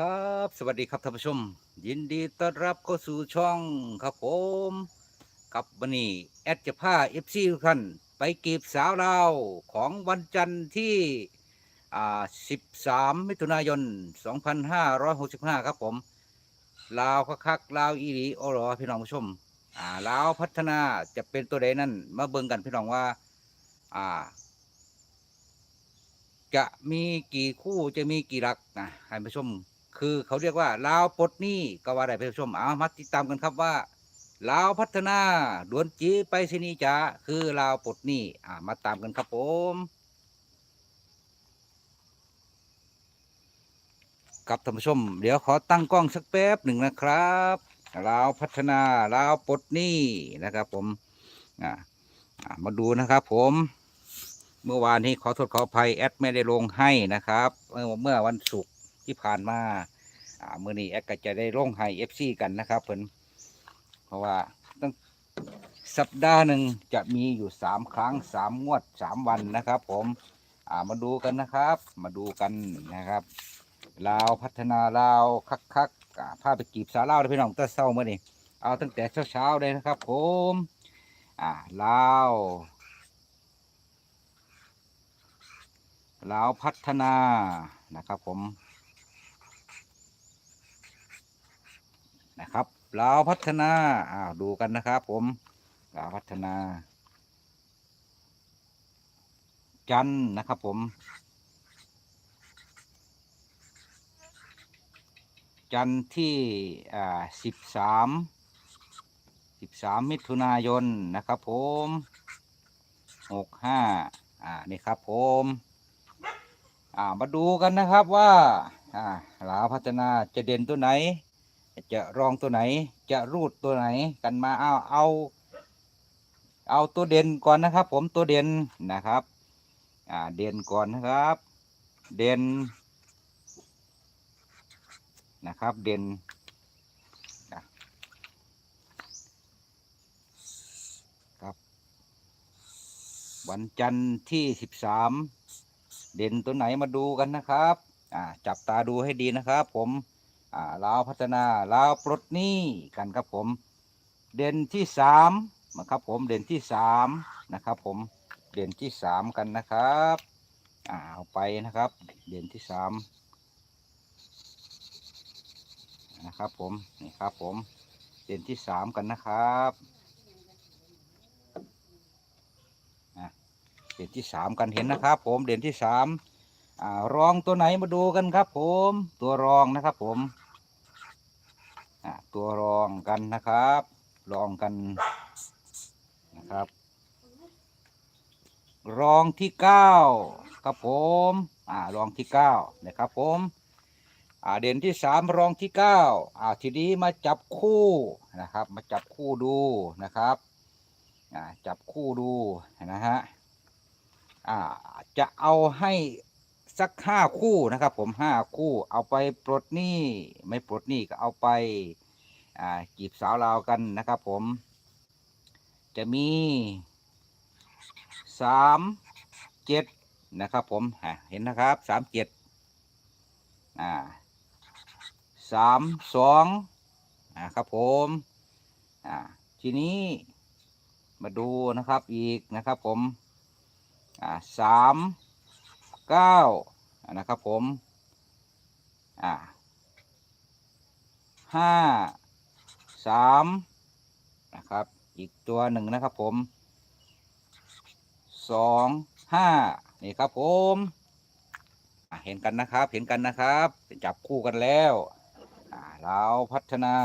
ครับ สวัสดีครับท่านผู้ชม ยินดีต้อนรับเข้าสู่ช่องครับผมกับวันนี้แอดจะพาเอฟซีทุกท่านไปกีบสาวเราวของวันจันทร์ที่อ่า13 มิถุนายน 2565 ครับผมลาวคักๆลาวอีหลีโอรอพี่น้องผู้ชมอ่าลาวพัฒนาจะเป็นตัวใดนั่นมาเบิ่งกันพี่น้องว่าอ่า จะมีกี่คู่จะมีกี่หลักนะให้ผู้ชม คือเขาเรียกว่าลาวปลดหนี้ก็ว่าได้ผู้ชมเอามาติดตามกันครับว่าลาวพัฒนาดวนจีไปสินีจ๋าคือลาวปลดหนี้อ่ามาตามกันครับผมครับท่านผู้ชม เดี๋ยวขอตั้งกล้องสักแป๊บหนึ่งนะครับลาวพัฒนาลาวปลดหนี้นะครับ ผมอ่ามาดูนะครับ ผมเมื่อวานนี้ขอโทษขออภัยแอดไม่ได้ลงให้นะครับ เมื่อวันศุกร์ ที่ผ่านมาอ่าเมื่อนี้แอดก็จะได้ลงให้เอฟซีกันนะครับเพิ่นเพราะว่าตั้งสัปดาห์หนึ่งจะมีอยู่สามครั้งสามงวดสามวันนะครับ ผมอ่ามาดูกันนะครับ มาดูกันนะครับลาวพัฒนาลาวคักคักๆอ่าพาไปกีบสาลาวพี่น้องตั้งเศร้าเมื่อนี้เอาตั้งแต่เช้าๆเลยนะครับ ผมอ่าลาวลาวพัฒนานะครับผม นะครับลาวพัฒนาอ้าวดูกันนะครับผมลาวพัฒนา จันนะครับผม จันที่อ่าสิบสามสิบสามมิถุนายนนะครับผมหกห้าอ่านี่ครับผมอ่ามาดูกันนะครับว่าอ่าลาวพัฒนาจะเด่นตัวไหน จะรองตัวไหน จะรูดตัวไหนกันมาเอาเอา เอาตัวเด่นก่อนนะครับ ผมตัวเด่นนะครับ อ่าเด่นก่อนนะครับ เด่นนะครับ เด่นนะครับ วันจันทร์ที่สิบสามเด่นตัวไหนมาดูกันนะครับ อ่าจับตาดูให้ดีนะครับ ผม อ่าลาวพัฒนาลาวปลดหนี้กันครับผม เด่นที่สามนะครับผมเด่นที่สามนะครับผมเด่นที่สามกันนะครับอ่าเอาไปนะครับ เด่นที่สามนะครับผมนี่ครับผมเด่นที่สามกันนะครับเด่นที่สามกันเห็นนะครับ ผมเด่นที่สามรองตัวไหนมาดูกันครับ ผมตัวรองนะครับ ผม ตัวรองกันนะครับ รองกันนะครับ รองที่เก้าครับผมอ่ารองที่เก้านะครับผมอ่าเด่นที่สามรองที่เก้าอ่าทีนี้มาจับคู่นะครับ มาจับคู่ดูนะครับอ่าจับคู่ดูนะฮะอ่าจะเอาให้สักห้าคู่นะครับ ผมห้าคู่เอาไปปลดหนี้ไม่ปลดหนี้ก็เอาไป อ่าจีบสาวลาวกันนะครับ ผม จะมีสามเจ็ดนะครับ ผมเห็นนะครับสามเจ็ดอ่าสามสองอ่าครับผมอ่าทีนี้มาดูนะครับอีกนะครับ ผมอ่าสามเก้านะครับ ผมอ่าห้า สามนะครับ อีกตัวหนึ่งนะครับผมสองห้านี่ครับผมเห็นกันนะครับเห็นกันนะครับจับคู่กันแล้วเราพัฒนา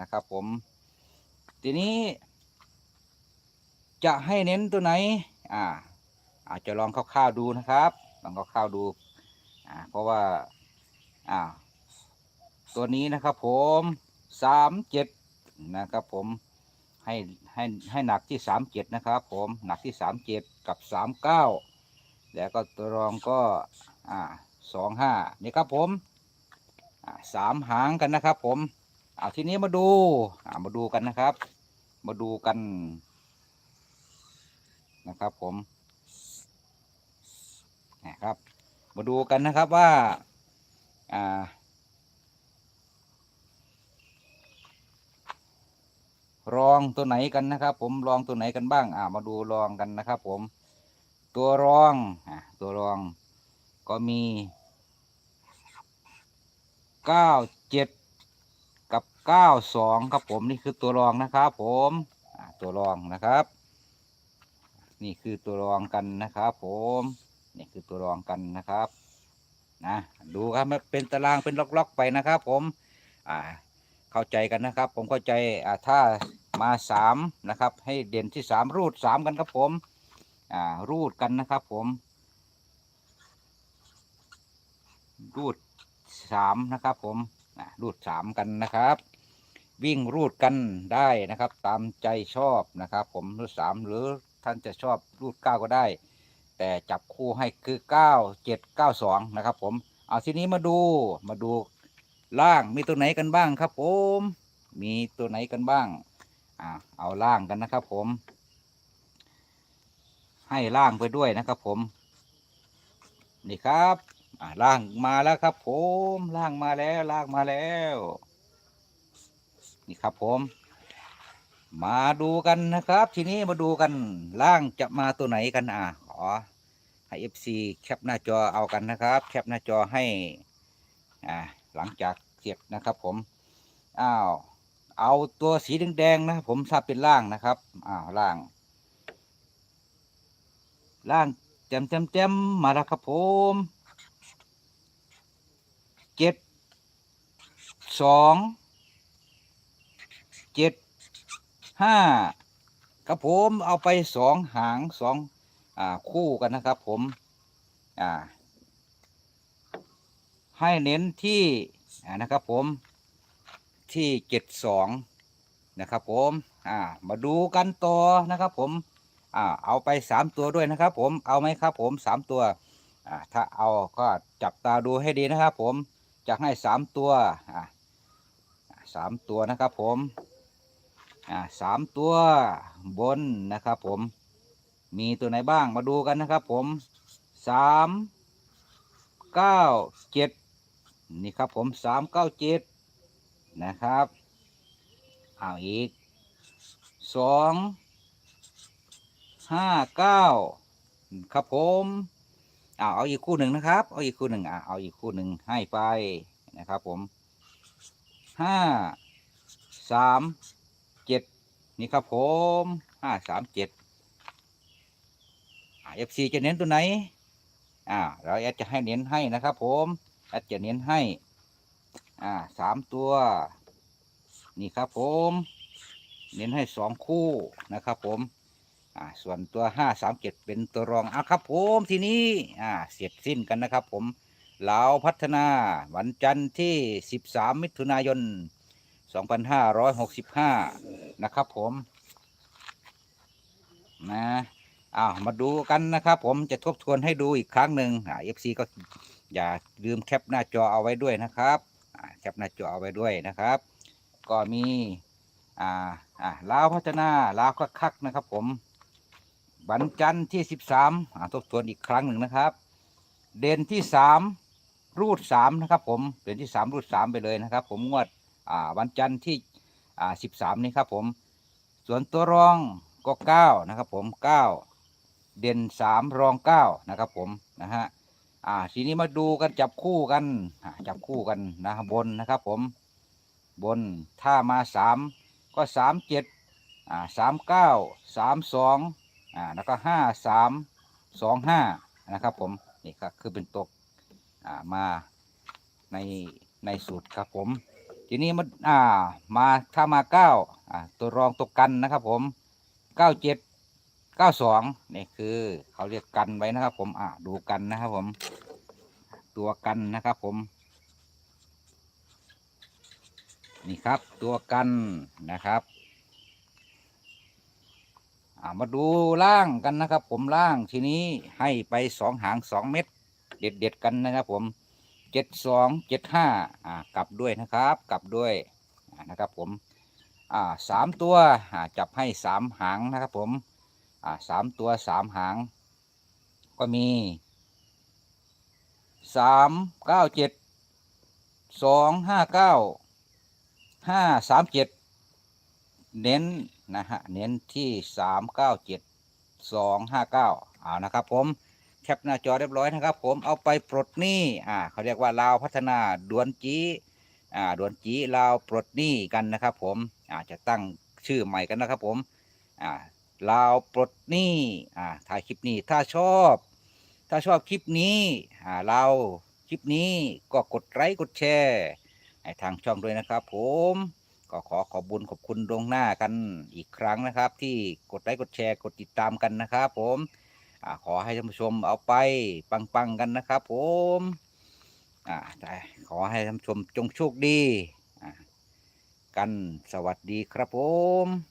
นะครับผม ทีนี้ จะให้เน้นตัวไหน อ่า อาจจะลองคร่าวๆดูนะครับลองคร่าวๆดูอ่าเพราะว่าอ่าตัวนี้นะครับผมสามเจ็ด นะครับผมให้ให้ให้หนักที่สามเจ็ดนะครับผมหนักที่สามเจ็ดกับสามเก้าแล้วก็ตัวรองก็อ่าสองห้านี่ครับผมสามหางกันนะครับ ผมเอาทีนี้มาดูามาดูกันนะครับ มาดูกันนะครับ ผมนะครับ มาดูกันนะครับว่าอ่า รองตัวไหนกันนะครับ ผมรองตัวไหนกันบ้าง อ่ามาดูรองกันนะครับ ผม ตัวรองอ่าตัวรองก็มีเก้าเจ็ดกับเก้าสองครับผมนี่คือตัวรองนะครับ ผมตัวรองนะครับ นี่คือตัวรองกันนะครับ ผมนี่คือตัวรองกันนะครับนะดูครับมันเป็นตารางเป็นล็อกๆไปนะครับ ผม อ่า เข้าใจกันนะครับ ผมเข้าใจอ่าถ้ามาสามนะครับ ให้เด่นที่สามรูดสามกันครับผมอ่ารูดกันนะครับ ผม รูดสามนะครับ ผมอ่ารูดสามกันนะครับ วิ่งรูดกันได้นะครับ ตามใจชอบนะครับ ผมรูดสามหรือท่านจะชอบรูดเก้าก็ได้ แต่จับคู่ให้คือเก้าเจ็ดเก้าสองนะครับ ผมเอาทีนี้มาดูมาดู ล่างมีตัวไหนกันบ้างครับผม มีตัวไหนกันบ้างอ่าเอาล่างกันนะครับผม ให้ล่างไปด้วยนะครับผม นี่ครับอ่าล่างมาแล้วครับ ผมล่างมาแล้วล่างมาแล้ว นี่ครับผม มาดูกันนะครับ ทีนี้มาดูกันล่างจะมาตัวไหนกันอะขอให้ FC แคปหน้าจอเอากันนะครับ แคปหน้าจอให้อ่า หลังจากเสร็จนะครับ ผมอ้าวเอาตัวสีแดงๆนะครับผมถ้าบเป็นล่างนะครับอ้าวล่าง ล่างแจมแจมแจมมาแล้วครับผมเจ็ดสองเจ็ดห้าครับผมเอาไปสองหางสองอ่าคู่กันนะครับผม อ่า ให้เน้นที่นะครับผมที่เจ็ดสองนะครับผมอ่ามาดูกันต่อนะครับผมอ่าเอาไปสามตัวด้วยนะครับผมเอาไหมครับผมสามตัวอ่าถ้าเอาก็จับตาดูให้ดีนะครับผมจะให้สามตัวอ่าสามตัวนะครับผมอ่าสามตัวบนนะครับผมมีตัวไหนบ้างมาดูกันนะครับผมสามเก้าเจ็ด นี่ครับผมสามเก้าเจ็ดนะครับ เอาอีกสองห้าเก้าครับผมเอาเอาอีกคู่หนึ่งนะครับ เอาอีกคู่หนึ่งอะเอาอีกคู่หนึ่งให้ไปนะครับผมห้าสามเจ็ดนี่ครับผมห้าสามเจ็ดเอฟซีจะเน้นตัวไหนอ่าเราแอดจะให้เน้นให้นะครับผม แอดจะเน้นให้ อ่าสามตัว นี่ครับผม เน้นให้สองคู่นะครับผม อ่า ส่วนตัวห้าสามเจ็ดเป็นตัวรองอะครับผมทีนี้ อ่า เสร็จสิ้นกันนะครับผมเราพัฒนาวันจันทร์ที่สิบสามมิถุนายนสองพันห้าร้อยหกสิบห้านะครับผมนะอ้าวมาดูกันนะครับผมจะทบทวนให้ดูอีกครั้งหนึ่งอ่าเอฟซีก็ อย่าลืมแคปหน้าจอเอาไว้ด้วยนะครับแคปหน้าจอเอาไว้ด้วยนะครับ ก็มีอ่าอ่าลาวพัฒนาลาวคักๆนะครับ ผมวันจันทร์ที่สิบสามทบทวนอีกครั้งหนึ่งนะครับ เด่นที่สามรูดสามนะครับ ผมเด่นที่สามรูดสามไปเลยนะครับ ผมงวดอ่าวันจันทร์ที่อ่าสิบสามนี้ครับ ผม ส่วนตัวรองก็เก้านะครับ ผมเก้าเด่นสามรองเก้านะครับ ผมนะฮะ อ่า ทีนี้มาดูกันจับคู่กันอ่าจับคู่กันนะบนนะครับผมบนถ้ามาสามก็สามเจ็ดอ่าสามเก้าสามสองอ่าแล้วก็ห้าสามสองห้านะครับผมนี่ก็คือเป็นตัวอ่ามาในในสูตรครับผม ทีนี้มันอ่ามาถ้ามาเก้าอ่าตัวรองตัวกันนะครับผมเก้าเจ็ด เก้าสองนี่คือเขาเรียกกันไว้นะครับ ผมอ่าดูกันนะครับผม ตัวกันนะครับ ผม นี่ครับตัวกันนะครับอ่ามาดูล่างกันนะครับ ผมล่างทีนี้ให้ไปสองหางสองเม็ดเด็ดเด็ดกันนะครับ ผมเจ็ดสองเจ็ดห้าอ่ากลับด้วยนะครับ กลับด้วยนะครับ ผมอ่าสามตัวอ่าจับให้สามหางนะครับ ผม อ่าสามตัวสามหาง ก็มีสามเก้าเจ็ดสองห้าเก้าห้าสามเจ็ดเน้นนะฮะเน้นที่สามเก้าเจ็ดสองห้าเก้าเอานะครับผมแคปหน้าจอเรียบร้อยนะครับ ผมเอาไปปลดหนี้อ่าเขาเรียกว่าลาวพัฒนาดวนจีอ่าดวนจีลาวปลดหนี้กันนะครับ ผมอาจจะตั้งชื่อใหม่กันนะครับ ผมอ่า ลาวปลดหนี้อ่าถ่ายคลิปนี้ถ้าชอบ ถ้าชอบคลิปนี้อ่าเราคลิปนี้ก็กดไลค์กดแชร์ให้ทางช่องด้วยนะครับ ผมก็ขอขอบบุญขอบคุณดวงหน้ากันอีกครั้งนะครับ ที่กดไลค์กดแชร์กดติดตามกันนะครับ ผมอาขอให้ท่านผู้ชมเอาไปปังๆกันนะครับ ผมอ่าขอให้ท่านผู้ชมจงโชคดีกันสวัสดีครับผม